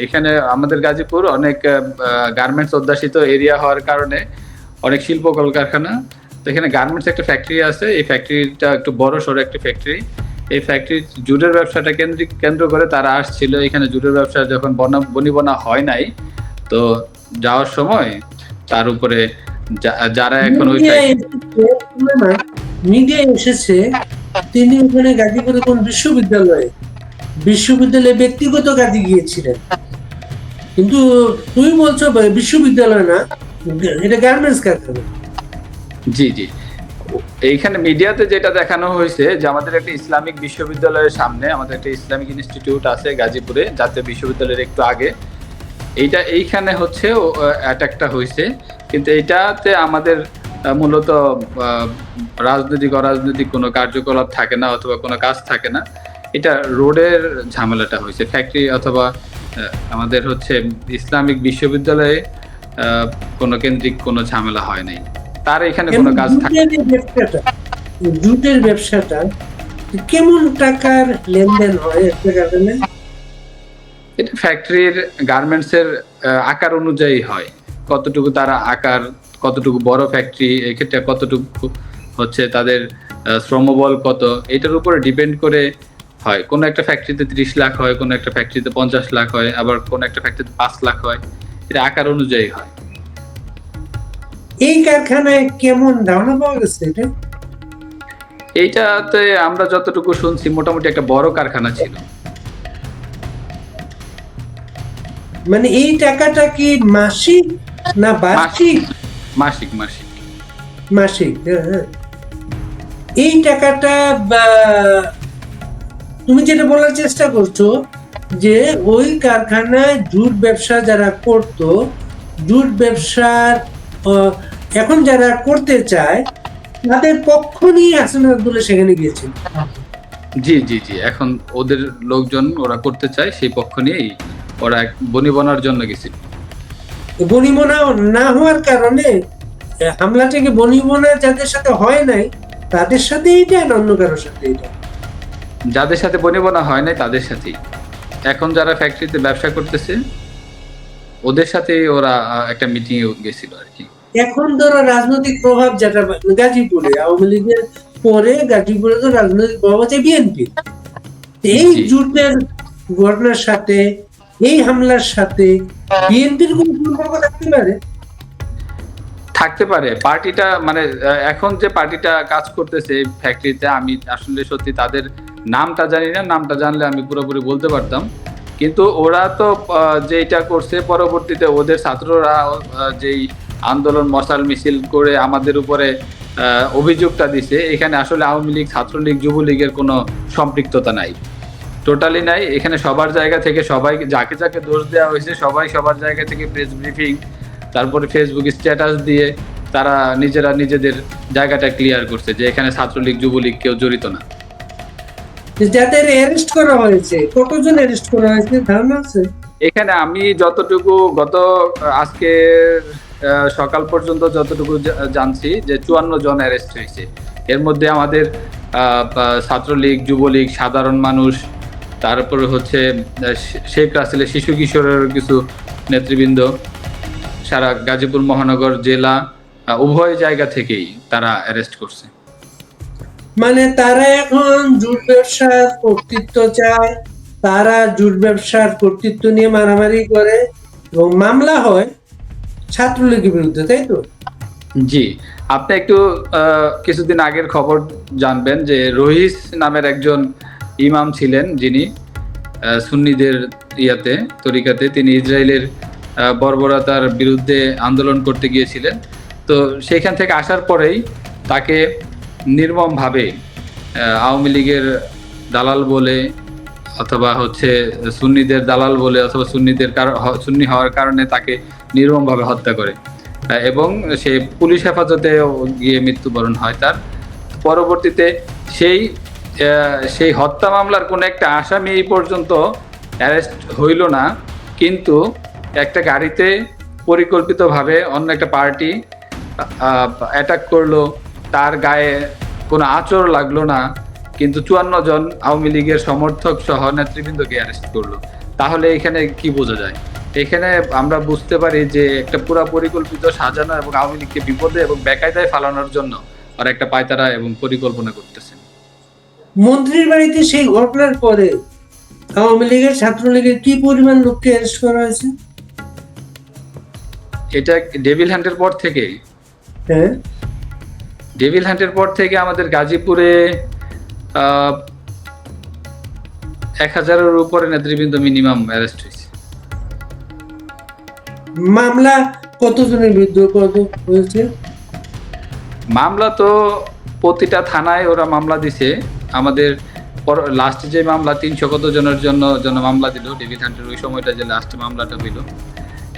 এখানে আমাদের গাজীপুর অনেক গার্মেন্টস অধ্যাসিত এরিয়া হওয়ার কারণে অনেক শিল্প কলকারখানা। তো এখানে গার্মেন্টস একটা ফ্যাক্টরি আছে এই ফ্যাক্টরিটা একটু বড় সড়ো একটা ফ্যাক্টরি এই ফ্যাক্টরি জুটের ব্যবসাটা কেন্দ্রিক কেন্দ্র করে তারা আসছিল। এখানে জুটের ব্যবসা যখন বনা বনিবনা হয় নাই তো যাওয়ার সময় তার উপরে যারা এখন ওই factory- এসেছে, তিনি ওখানে গাজীপুরে কোন বিশ্ববিদ্যালয়ে বিশ্ববিদ্যালয়ে ব্যক্তিগত কাজে গিয়েছিলেন। কিন্তু তুমি বলছো বিশ্ববিদ্যালয় না, এটা গার্মেন্টস কারখানা। জি জি। এইখানে মিডিয়াতে যেটা দেখানো হয়েছে যে, আমাদের একটা ইসলামিক বিশ্ববিদ্যালয়ের সামনে আমাদের একটা ইসলামিক ইনস্টিটিউট আছে গাজীপুরে, জাতীয় বিশ্ববিদ্যালয়ের একটু আগে। এইটা, এইখানে হচ্ছে অ্যাটাকটা হয়েছে। কিন্তু এইটাতে আমাদের মূলত রাজনৈতিক, অরাজনৈতিক কোনো কার্যকলাপ থাকে না অথবা কোনো কাজ থাকে না। এটা রোডের ঝামেলাটা হয়েছে ফ্যাক্টরি অথবা আমাদের হচ্ছে ইসলামিক বিশ্ববিদ্যালয়ে কোনো কেন্দ্রিক কোনো ঝামেলা হয় নাই। তার এখানে কোনো কাজ থাকে জুটের ব্যবসাটা? কেমন টাকার লেনদেন হয় এটা ফ্যাক্টরির গার্মেন্টস এর আকার অনুযায়ী হয়। কতটুকু তারা আকার কতটুকু বড় ফ্যাক্টরি এক্ষেত্রে কতটুকু হচ্ছে তাদের শ্রমবল কত এটার উপরে ডিপেন্ড করে হয়। কোন একটা ফ্যাক্টরিতে ত্রিশ লাখ হয় কোন একটা ফ্যাক্টরিতে পঞ্চাশ লাখ হয় আবার কোন একটা ফ্যাক্টরিতে পাঁচ লাখ হয়। এটা আকার অনুযায়ী হয়। এই কারখানায় কেমন ধারণা পাওয়া গেছে এটা? এইটাতে আমরা যতটুকু শুনছি মোটামুটি একটা বড় কারখানা ছিল। মানে এই টাকাটা কি মাসিক না বার্ষিক? মাসিক মাসিক। মাসিক হ্যাঁ, হ্যাঁ। এই টাকাটা তুমি যেটা বলার চেষ্টা করছ যে ওই কারখানায় জুট ব্যবসা যারা করত জুট ব্যবসার এখন যারা করতে চায় তাদের পক্ষ নিয়ে হাসান আব্দুল্লাহ সেখানে গিয়েছিল। জি জি জি। এখন ওদের লোকজন ওরা করতে চায় সেই পক্ষ নিয়েই ওরা এক বনিবনার জন্য গেছিল। বনিমনা না হওয়ার কারণে আহ, হামলাটা কি বনিমনা যাদের সাথে হয় নাই তাদের সাথে এইটা না অন্য কারোর সাথে এটা যাদের সাথে বনে বনিবনা হয় নাই তাদের সাথেই। এখন যারা ফ্যাক্টরিতে ব্যবসা করতেছে ওদের সাথেই ওরা একটা মিটিং এ গেছিল আর কি। এখন ধরো রাজনৈতিক প্রভাব যেটা গাজীপুরে আওয়ামী লীগের পরে গাজীপুরে তো রাজনৈতিক প্রভাব আছে বিএনপি এই। জুটের ঘটনার সাথে এই হামলার সাথে বিএনপির কোন সম্পর্ক থাকতে পারে? থাকতে পারে। পার্টিটা মানে এখন যে পার্টিটা কাজ করতেছে ফ্যাক্টরিতে আমি আসলে সত্যি তাদের নামটা জানি না, নামটা জানলে আমি পুরোপুরি বলতে পারতাম। কিন্তু ওরা তো যেটা করছে, পরবর্তীতে ওদের ছাত্ররা যেই আন্দোলন মশাল মিছিল করে আমাদের উপরে অভিযোগটা দিছে, এখানে আসলে আওয়ামী লীগ, ছাত্রলীগ, যুবলীগের কোনো সম্পৃক্ততা নাই। টোটালি নাই, এখানে সবার জায়গা থেকে সবাই, যাকে যাকে দোষ দেওয়া হয়েছে, সবাই সবার জায়গা থেকে প্রেস ব্রিফিং তারপরে ফেসবুক স্ট্যাটাস দিয়ে তারা নিজেরা নিজেদের জায়গাটা ক্লিয়ার করছে যে এখানে ছাত্রলীগ, যুবলীগ কেউ জড়িত না। যাদের অ্যারেস্ট করা হয়েছে, কতজন অ্যারেস্ট করা হয়েছে, ধারণা আছে? এখানে আমি যতটুকু গত আজকে সকাল পর্যন্ত যতটুকু জানছি যে চুয়ান্ন জন অ্যারেস্ট হয়েছে। এর মধ্যে আমাদের ছাত্রলীগ, যুবলীগ, সাধারণ মানুষ, তারপরে হচ্ছে শেখ রাসেলের শিশু কিশোরের কিছু নেতৃবৃন্দ, সারা গাজীপুর মহানগর জেলা উভয় জায়গা থেকেই তারা অ্যারেস্ট করছে। মানে তারা এখন জুট ব্যবসার কর্তৃত্ব চায়, তারা জুট ব্যবসার কর্তৃত্ব নিয়ে মারামারি করে এবং মামলা হয় ছাত্রলীগের বিরুদ্ধে, তাই তো? জি, আপনি একটু কিছুদিন আগের খবর জানবেন যে রহিস নামের একজন ইমাম ছিলেন যিনি সুন্নিদের ইয়াতে, তরিকাতে। তিনি ইসরায়েলের বর্বরতার বিরুদ্ধে আন্দোলন করতে গিয়েছিলেন। তো সেখান থেকে আসার পরেই তাকে নির্মমভাবে আওয়ামী লীগের দালাল বলে অথবা হচ্ছে সুন্নিদের দালাল বলে অথবা সুন্নিদের সুন্নি হওয়ার কারণে তাকে নির্মমভাবে হত্যা করে। এবং সে পুলিশ হেফাজতে গিয়ে মৃত্যুবরণ হয় তার। পরবর্তীতে সেই সেই হত্যা মামলার কোনো একটা আসামি এই পর্যন্ত অ্যারেস্ট হইল না। কিন্তু একটা গাড়িতে পরিকল্পিতভাবে অন্য একটা পার্টি অ্যাটাক করল। তার গায়ে কোনো আচর লাগল না কিন্তু চুয়ান্ন জন আওয়ামী লীগের সমর্থক সহ নেতৃবৃন্দকে অ্যারেস্ট করল। তাহলে এখানে কি বোঝা যায়? এখানে আমরা বুঝতে পারি যে একটা পুরা পরিকল্পিত সাজানো এবং আওয়ামী লীগকে বিপদে এবং বেকায়দায় ফালানোর জন্য আর একটা পায়তারা এবং পরিকল্পনা করতেছেন মন্ত্রীর বাড়িতে সেই ঘটনার পরে আওয়ামী লীগের ছাত্রলীগের কি পরিমাণ লোককে অ্যারেস্ট করা হয়েছে? এটা ডেভিল হ্যান্ডের পর থেকে। হ্যাঁ। ডেভিল হ্যান্ডের পর থেকে আমাদের গাজীপুরে এক হাজারের উপরে নেতৃবৃন্দ মিনিমাম অ্যারেস্ট হয়েছে। মামলা কতজনের বিরুদ্ধে হয়েছে? মামলা তো প্রতিটা থানায় ওরা মামলা দিছে। আমাদের লাস্টে যে মামলা তিনশো কত জনের জন্য জন্য মামলা দিল ডেভিড হান্টের ওই সময়টা যে লাস্ট মামলাটা হইল।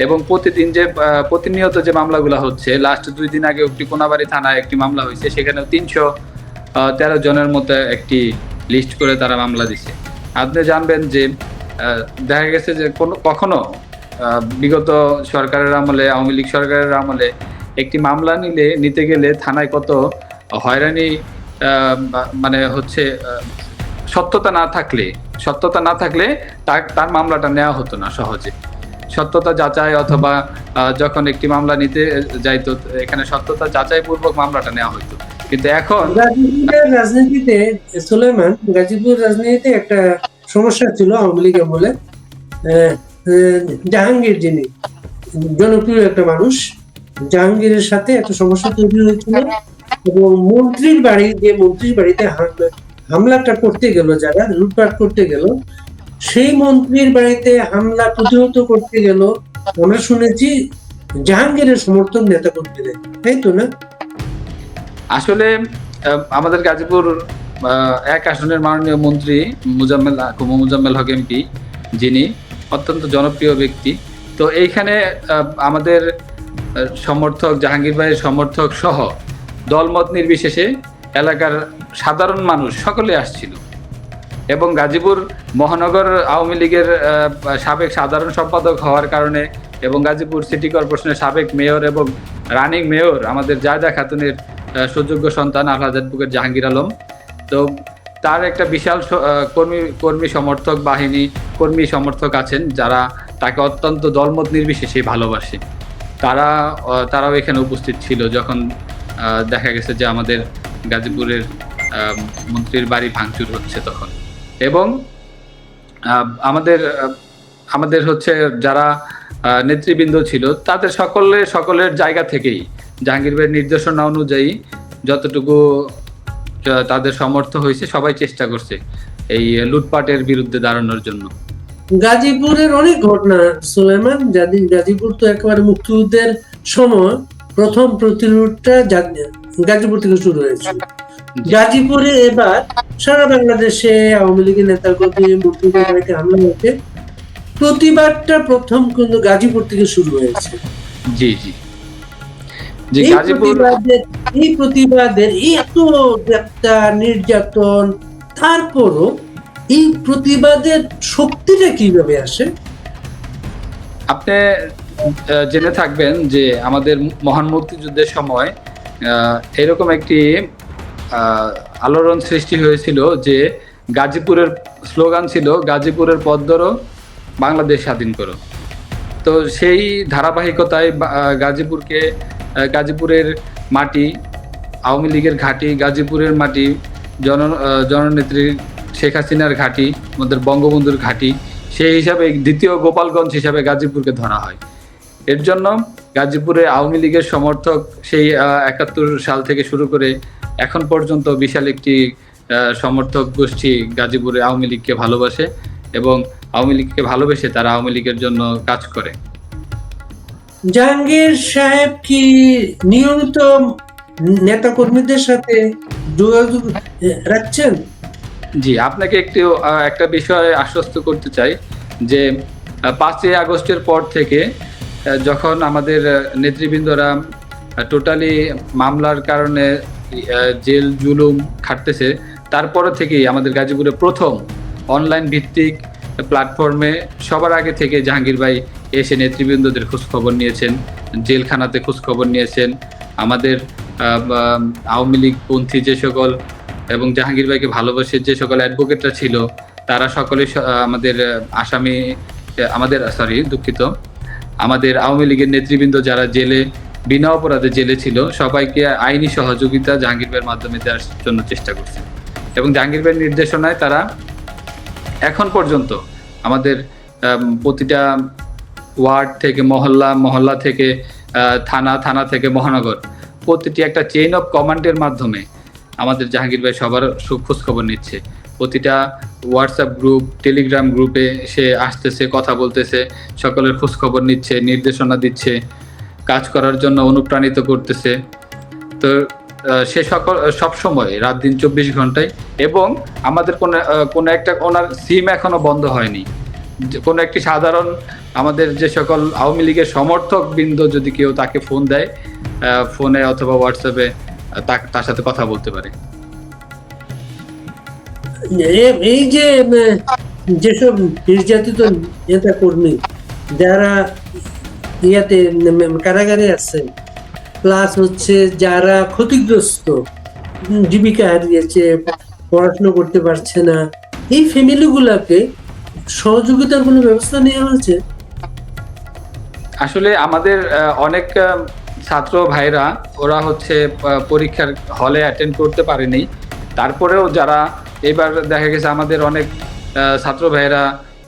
এবং প্রতিদিন যে প্রতিনিয়ত যে মামলাগুলো হচ্ছে লাস্ট দুই দিন আগে একটি কোনাবাড়ি থানায় একটি মামলা হয়েছে সেখানে তিনশো তেরো জনের মতো একটি লিস্ট করে তারা মামলা দিছে। আপনি জানবেন যে দেখা গেছে যে কোনো, কখনো বিগত সরকারের আমলে, আওয়ামী লীগ সরকারের আমলে একটি মামলা নিলে, নিতে গেলে থানায় কত হয়রানি মানে হচ্ছে সত্যতা না থাকলে, সত্যতা না থাকলে তার মামলাটা নেওয়া হতো না সহজে। সত্যতা যাচাই অথবা যখন একটি মামলা নিতে যাইতো এখানে সত্যতা যাচাই পূর্বক মামলাটা নেওয়া হতো কিন্তু এখন রাজনীতিতে সুলেমান গাজীপুর রাজনীতিতে একটা সমস্যা ছিল আওয়ামী লীগ আহ, জাহাঙ্গীর যিনি জনপ্রিয় একটা মানুষ জাহাঙ্গীরের সাথে একটা সমস্যা তৈরি হয়েছিল এবং মন্ত্রীর বাড়ি যে মন্ত্রীর বাড়িতে হামলা- হামলাটা করতে গেল যারা লুটপাট করতে গেল সেই মন্ত্রীর বাড়িতে হামলা প্রতিহত করতে গেল। আমরা শুনেছি জাহাঙ্গীরের সমর্থন নেতা কর্মীদের তাই তো না? আসলে আমাদের গাজীপুর এক আসনের মাননীয় মন্ত্রী মুজাম্মেল, কুমু মুজাম্মেল হক এমপি, যিনি অত্যন্ত জনপ্রিয় ব্যক্তি। তো এইখানে আমাদের সমর্থক, জাহাঙ্গীর ভাইয়ের সমর্থক সহ দলমত নির্বিশেষে এলাকার সাধারণ মানুষ সকলে আসছিল। এবং গাজীপুর মহানগর আওয়ামী লীগের সাবেক সাধারণ সম্পাদক হওয়ার কারণে এবং গাজীপুর সিটি কর্পোরেশনের সাবেক মেয়র এবং রানিং মেয়র আমাদের জায়দা খাতুনের সুযোগ্য সন্তান আলহাজ জাহাঙ্গীর আলম। তো তার একটা বিশাল কর্মী কর্মী সমর্থক বাহিনী, কর্মী সমর্থক আছেন যারা তাকে অত্যন্ত দলমত নির্বিশেষে ভালোবাসে। তারা তারাও এখানে উপস্থিত ছিল যখন দেখা গেছে যে আমাদের গাজীপুরের মন্ত্রীর বাড়ি ভাঙচুর হচ্ছে তখন। এবং আমাদের আমাদের হচ্ছে যারা নেতৃবৃন্দ ছিল, তাদের সকলে, সকলের জায়গা থেকেই জাহাঙ্গীর ভাইয়ের নির্দেশনা অনুযায়ী যতটুকু তাদের সমর্থ হয়েছে, সবাই চেষ্টা করছে এই লুটপাটের বিরুদ্ধে দাঁড়ানোর জন্য। গাজীপুরের অনেক ঘটনা, সুলেমান গাজীপুর তো একেবারে মুক্তিযুদ্ধের সময় প্রথম প্রতিরোধটা গাজীপুর থেকে শুরু হয়েছে। গাজীপুরে এবার সারা বাংলাদেশে আওয়ামী লীগের নেতা কর্মী মন্ত্রীদের বাড়িতে হামলা হয়েছে। প্রতিবাদটা প্রথম কিন্তু গাজীপুর থেকে শুরু হয়েছে। জি জি। এই প্রতিবাদের এই এত গ্রেপ্তার নির্যাতন তারপরও এই প্রতিবাদের শক্তিটা কীভাবে আসে? আপনি জেনে থাকবেন যে আমাদের মহান মুক্তিযুদ্ধের সময় আহ, এরকম একটি আলোড়ন সৃষ্টি হয়েছিল যে গাজীপুরের স্লোগান ছিল, গাজীপুরের পথ ধরো, বাংলাদেশ স্বাধীন করো। তো সেই ধারাবাহিকতায় গাজীপুরকে গাজীপুরের মাটি, আওয়ামী লীগের ঘাঁটি, গাজীপুরের মাটি, জন জননেত্রী শেখ হাসিনার ঘাঁটি, আমাদের বঙ্গবন্ধুর ঘাঁটি, সেই হিসাবে দ্বিতীয় গোপালগঞ্জ হিসাবে গাজীপুরকে ধরা হয়। এর জন্য গাজীপুরে আওয়ামী লীগের সমর্থক সেই একাত্তর সাল থেকে শুরু করে এখন পর্যন্ত বিশাল একটি আহ, সমর্থক গোষ্ঠী গাজীপুরে আওয়ামী লীগকে ভালোবাসে এবং আওয়ামী লীগকে ভালোবেসে তারা আওয়ামী লীগের জন্য কাজ করে। জাহাঙ্গীর সাহেব কি নিয়মিত নেতা কর্মীদের সাথে যোগাযোগ রাখছেন? জি আপনাকে একটু একটা বিষয়ে আশ্বস্ত করতে চাই যে পাঁচই আগস্টের পর থেকে যখন আমাদের নেতৃবৃন্দরা টোটালি মামলার কারণে জেল, জুলুম খাটতেছে। তারপরে থেকেই আমাদের গাজীপুরে প্রথম অনলাইন ভিত্তিক প্ল্যাটফর্মে সবার আগে থেকে জাহাঙ্গীর ভাই এসে নেতৃবৃন্দদের খোঁজ খবর নিয়েছেন, জেলখানাতে খোঁজ খবর নিয়েছেন। আমাদের আওয়ামী লীগ পন্থী যে সকল এবং জাহাঙ্গীর ভাইকে ভালোবাসে যে সকল অ্যাডভোকেটরা ছিল, তারা সকলে আমাদের আসামি আমাদের সরি দুঃখিত। আমাদের আওয়ামী লীগের নেতৃবৃন্দ যারা জেলে বিনা অপরাধে জেলে ছিল। সবাইকে আইনি সহযোগিতা জাহাঙ্গীর ভাইয়ের মাধ্যমে দেওয়ার জন্য চেষ্টা করছে। এবং জাহাঙ্গীর ভাইয়ের নির্দেশনায় তারা এখন পর্যন্ত আমাদের প্রতিটা ওয়ার্ড থেকে মহল্লা মহল্লা থেকে থানা থানা থেকে মহানগর, প্রতিটি একটা চেইন অফ কমান্ডের মাধ্যমে আমাদের জাহাঙ্গীর ভাই সবার সু- খোঁজখবর নিচ্ছে। প্রতিটা হোয়াটসঅ্যাপ গ্রুপ টেলিগ্রাম গ্রুপে সে আসতেছে, কথা বলতেছে, সকলের খোঁজখবর নিচ্ছে, নির্দেশনা দিচ্ছে। কাজ করার জন্য অনুপ্রাণিত করতেছে। তো সে সকল, সব সময়, রাত দিন চব্বিশ ঘন্টায়। এবং আমাদের কোনো কোনো একটা, ওনার সিম এখনও বন্ধ হয়নি। কোনো একটি সাধারণ আমাদের যে সকল আওয়ামী লীগের সমর্থক বৃন্দ যদি কেউ তাকে ফোন দেয় ফোনে অথবা হোয়াটসঅ্যাপে তার সাথে কথা বলতে পারে। এই যে যেসব নির্যাতিত নেতা কর্মী যারা ইয়াতে কারাগারে আছে। প্লাস হচ্ছে যারা ক্ষতিগ্রস্ত জীবিকা হারিয়েছে, পড়াশোনা করতে পারছে না, এই ফ্যামিলিগুলোকে সহযোগিতার কোনো ব্যবস্থা নেওয়া হয়েছে? আসলে আমাদের অনেক ছাত্র ভাইরা, ওরা হচ্ছে পরীক্ষার হলে অ্যাটেন্ড করতে পারেনি। তারপরেও যারা, এবার দেখা গেছে আমাদের অনেক ছাত্র ভাইরা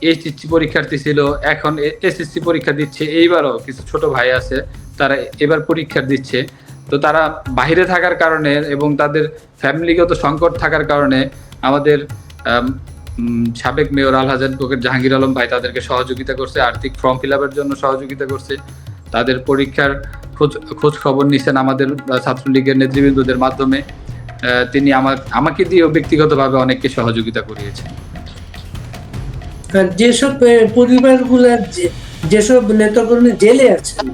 এইচএসসি পরীক্ষার্থী ছিল, এখন এসএসসি পরীক্ষা দিচ্ছে। এইবারও কিছু ছোট ভাই আছে, তারা এবার পরীক্ষা দিচ্ছে। তো তারা বাইরে থাকার কারণে এবং তাদের ফ্যামিলিগত সংকট থাকার কারণে আমাদের সাবেক মেয়র আলহাজ অ্যাডভোকেট জাহাঙ্গীর আলম ভাই তাদেরকে সহযোগিতা করছে, আর্থিক ফর্ম ফিল আপের জন্য সহযোগিতা করছে। তাদের পরীক্ষার খোঁজ খোঁজ খবর আমাদের ছাত্রলীগের নেতৃবৃন্দদের মাধ্যমে। তিনি আমার, আমাকে দিয়েও ব্যক্তিগতভাবে অনেককে সহযোগিতা করিয়েছেন। যেসব পরিবারগুলা যেসব নেতাকর্মী জেলে আছেন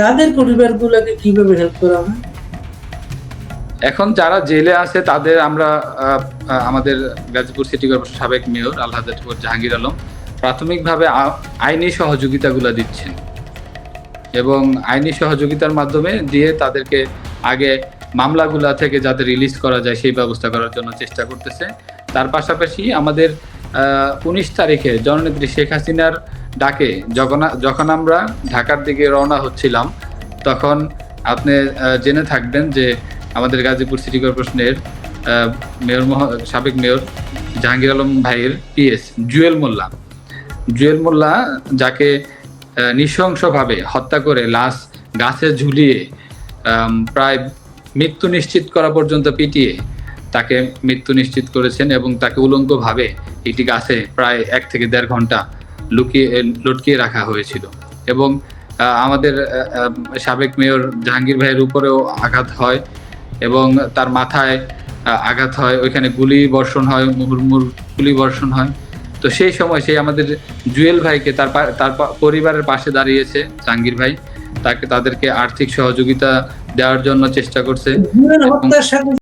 তাদের পরিবারগুলোকে কীভাবে হেল্প করা হয়? এখন যারা জেলে আছে, তাদের আমরা আমাদের গাজীপুর সিটি কর্পোরেশন সাবেক মেয়র আলহাজ জাহাঙ্গীর আলম প্রাথমিকভাবে আইনি সহযোগিতাগুলো দিচ্ছেন। এবং আইনি সহযোগিতার মাধ্যমে দিয়ে তাদেরকে আগে মামলাগুলা থেকে যাতে রিলিজ করা যায়, সেই ব্যবস্থা করার জন্য চেষ্টা করতেছে। তার পাশাপাশি আমাদের উনিশ তারিখে জননেত্রী শেখ হাসিনার ডাকে, যখন যখন আমরা ঢাকার দিকে রওনা হচ্ছিলাম, তখন আপনি জেনে থাকবেন যে আমাদের গাজীপুর সিটি কর্পোরেশনের মেয়র সাবেক মেয়র জাহাঙ্গীর আলম ভাইয়ের পিএস, জুয়েল মোল্লা। জুয়েল মোল্লা যাকে নৃশংসভাবে হত্যা করে লাশ গাছে ঝুলিয়ে প্রায় মৃত্যু নিশ্চিত করা পর্যন্ত পিটিয়ে তাকে মৃত্যু নিশ্চিত করেছেন এবং তাকে উলঙ্গভাবে একটি গাছে প্রায় এক থেকে দেড় ঘণ্টা লুকিয়ে লটকিয়ে রাখা হয়েছিল। এবং আমাদের সাবেক মেয়র জাহাঙ্গীর ভাইয়ের উপরেও আঘাত হয় এবং তার মাথায় আঘাত হয়। ওইখানে গুলি বর্ষণ হয় মুহুর্মুর গুলি বর্ষণ হয়। তো সেই সময় সেই আমাদের জুয়েল ভাইকে তার তার পরিবারের পাশে দাঁড়িয়েছে জাহাঙ্গীর ভাই। তাকে তাদেরকে আর্থিক সহযোগিতা দেওয়ার জন্য চেষ্টা করছে।